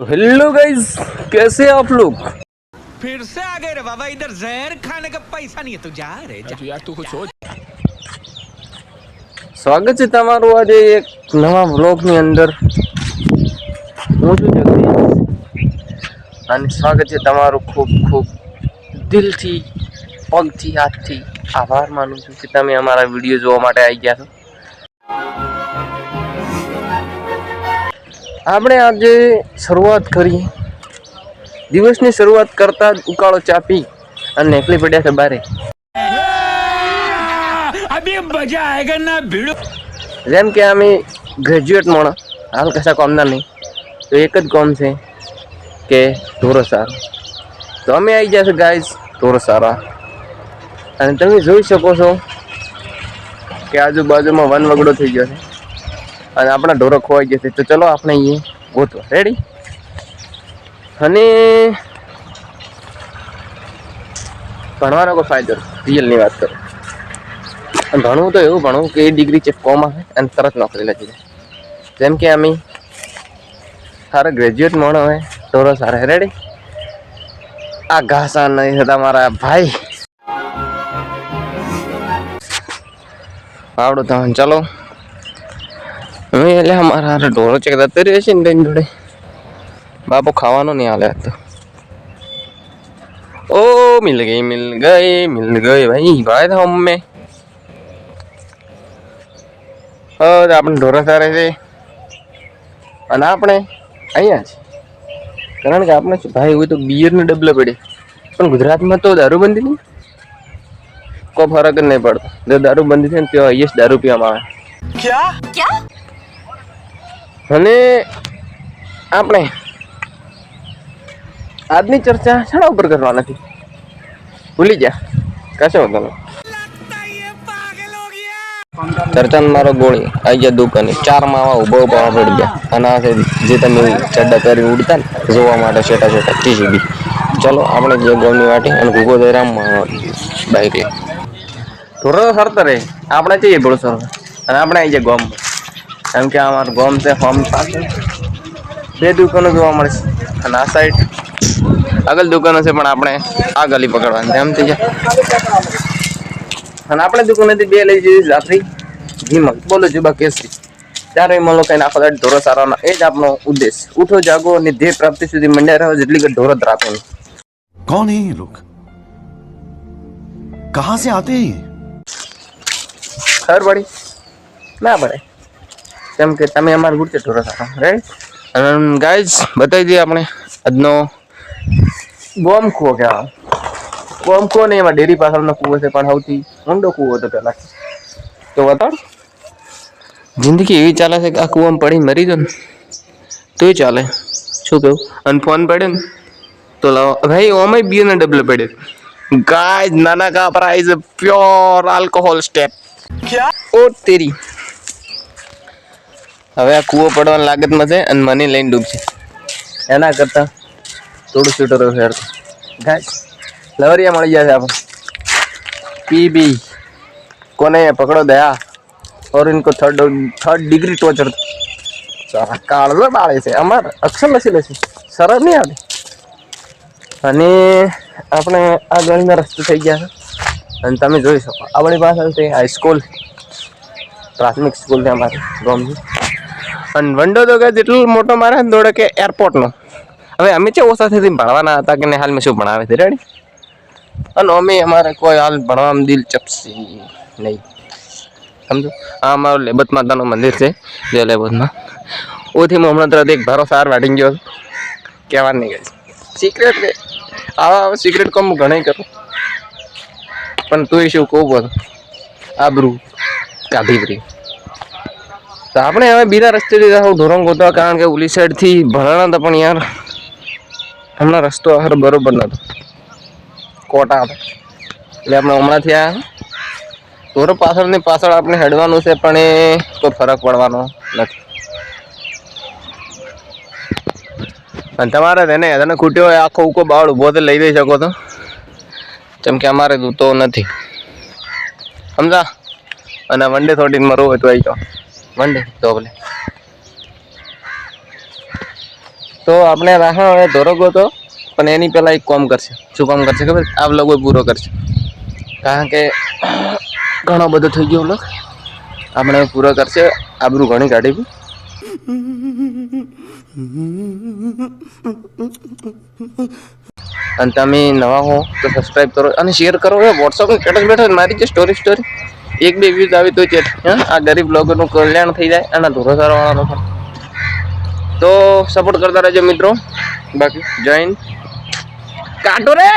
Hello guys कैसे हैं आप लोग फिर से आ गए रे बाबा इधर जहर खाने का पैसा नहीं है तू जा रे जा યાર તું કુછ સોચ સ્વાગત છે તમારું આજે એક નવા વ્લોગની અંદર હું છું જગદીશ અને સ્વાગત છે તમારું ખૂબ ખૂબ દિલથી પગથી હાથથી આભાર માનું છું કે તમે અમારા વિડીયો જોવા માટે આવી ગયા છો આપણે આજે શરૂઆત કરી. દિવસની શરૂઆત કરતા જ ઉકાળો ચાપી અને નેકલી પડ્યા છે બારે. જેમ કે અમે ગ્રેજ્યુએટ મોણા હાલ કશા કોમના નહીં. તો એક જ કોમ છે કે ઢોરસાર તો અમે આવી જશે ગાઈઝ ઢોરસારા અને તમે જોઈ શકો છો કે આજુબાજુમાં વન વગડો થઈ ગયો છે. અને આપણા ઢોરો ખોવાઈ જશે તો ચલો આપણે અહીંયા ગોતવા. રેડી અને ભણવાનો કોઈ ફાયદો રિયલની વાત કરું. ભણવું તો એવું, ભણવું કે એ ડિગ્રી છે કોમ આવે અને તરત નોકરી લાગી જાય જેમ કે અમે સારા ગ્રેજ્યુએટ મોણો હોય ઢોરો સારા. રેડી આ ઘાસા નહીં હતા મારા ભાઈ. આવડું તો ચલો. હવે એટલે અમારા હારે ઢોરો ચેક રહ્યો છે ને તેની જોડે બાપુ ખાવાનો નહીં હાલે તો ઓ મિલ ગઈ મિલ ગઈ મિલ ગઈ ભાઈ ભાઈ તો અમે આપણે ઢોરા સારે છે અને આપણે અહીંયા છે કારણ કે આપણે ભાઈ હોય તો બિયરને ડબલે પડે પણ ગુજરાતમાં તો દારૂબંધી નહીં કોઈ ફરક જ નહીં પડતો જો દારૂબંધી છે ને ત્યાં જ દારૂ પીવામાં આવે અને આપણે આજની ચર્ચા શાળા ઉપર કરવા નથી. ભૂલી ગયા. કશો વાંધો નહીં. ચર્ચામાં મારો ગોળી આવી ગયા દુકાને. ચાર માવા ઊભો ઊભા પડી ગયા. અને આ જે તમે ચડ્ડા કરી ઉડતા ને જોવા માટે છેટા છેટા ટીસીબી ચલો આપણે જે ગોમની વાટી અને ભૂગો દયરામ બાઈક લઈ ધોરો સરતો રે. આપણે જઈએ ભોળો સર અને આપણે આવી જાય ગોમ એમ કે અમારું ગોમ છે ફોર્મ પાસે બે દુકાનો જોવા મળશે અને આ સાઈડ આગળ દુકાનો છે પણ આપણે આ ગલી પકડવાની એમ થઈ જાય અને આપણે દુકાનેથી બે લઈ જઈએ જાફરી ધીમક બોલો જુબા કેસરી ત્યારે મળો કઈ નાખો દાડ ઢોરો સારાનો એ જ આપણો ઉદ્દેશ ઉઠો જાગો અને ધ્યેય પ્રાપ્તિ સુધી મંડ્યા રહો જેટલી ઘડી ઢોરો જ રાખો कौन है ये लोग कहां से आते हैं ये ખબર પડી ના પડે કેમ કે તમે અમારા ગુડતે ઢોરો સારો રાઈટ અને ગાઈઝ બતાવી દઈએ આપણે આજનો ગોમ કૂવો કહેવાય ગોમ કૂવો નહીં એમાં ડેરી પાછળનો કૂવો છે પણ સૌથી ઊંડો કૂવો હતો પહેલાં. તો બતાડ જિંદગી એવી ચાલે છે કે આ કૂવામાં પડીને મરી દો ને તોય ચાલે. શું કહ્યું અને ફોન પડ્યો ને તો લાવો. ભાઈ ઓમાં બી ને ડબલ પડે ગાય નાના કા પ્રાઇઝ પ્યોર આલ્કોહોલ સ્ટેપ ઓ તેરી. હવે આ કૂવો પડવાની લાગતમાં છે અને મની લઈને ડૂબશે. એના કરતાં થોડું સ્વીટરો હેર. લવરિયા મળી જશે આપણે. પી બી. કોને પકડો દયા? ઓર ઇનકો થર્ડ થર્ડ ડિગ્રી ટોર્ચર કાળો બાળે છે. અમાર અક્ષર લસી લેશે સરળ નહીં આવે. અને આપણે આ ગળીના રસ્તો થઈ ગયા છે. અને તમે જોઈ શકો. આપણી પાસે હાઈસ્કૂલ પ્રાથમિક સ્કૂલ છે અમારી ગામની. અને વંડો તો કે જેટલો મોટો મારે દોડે કે એરપોર્ટનો હવે અમે છે ઓછા થી ભણવાના હતા કે હાલ હાલમાં શું ભણાવે છે રેડી અને અમે અમારે કોઈ હાલ ભણવામાં દિલચસ્પી નહીં. સમજો? આ અમારું લેબત માતાનું મંદિર છે, જે લેબતમાં. ઓથી હું હમણાં તરત એક ભારો સાર વાટી ગયો કહેવા નહીં ગઈ સિક્રેટ કે આવા સિક્રેટ કોમ હું કરું. પણ તું શું કહું બોલ. આબરૂ. કાઢી તો આપણે હવે બીજા રસ્તેથી હું ધોરણ ગોતવા, કારણ કે ઓલી સાઈડથી ભરાણા હતા પણ યાર હમણાં રસ્તો હર બરોબર નહોતો કોટા એટલે આપણે હમણાંથી આ ઢોરો પાછળની પાછળ આપણે હેડવાનું છે, પણ એ કોઈ ફરક પડવાનો નથી. અને તમારે તેને, તને ખૂટ્યો હોય, આખો ઉકો બાવળ ઊભો તો લઈ દઈ શકો તો કેમ કે અમારે દૂતો નથી. સમજા? અને વન ડે થોડી મરવું હોય તો. આવી જાઓ વન ડે તો તો આપણે રાહા હવે ધોરો તો, પણ એની પહેલાં એક કોમ કરશે, શું કામ કરશે ખબર? આ લોકો પૂરો કરશે. કારણ કે ઘણો બધો થઈ ગયો લોક આપણે પૂરો કરશે, આબરું ઘણી કાઢી. અને તમે નવા હો તો સબસ્ક્રાઇબ કરો અને શેર કરો. હવે વોટ્સઅપ સ્ટેટસ બેઠો મારી જે સ્ટોરી સ્ટોરી એક બે વ્યૂઝ આવી તો હા? આ ગરીબ લોકોનું કલ્યાણ થઈ જાય અને ધોરો સારવાળાનો પણ. તો સપોર્ટ કરતા રહેજો મિત્રો. બાકી જૈન કાટો રે!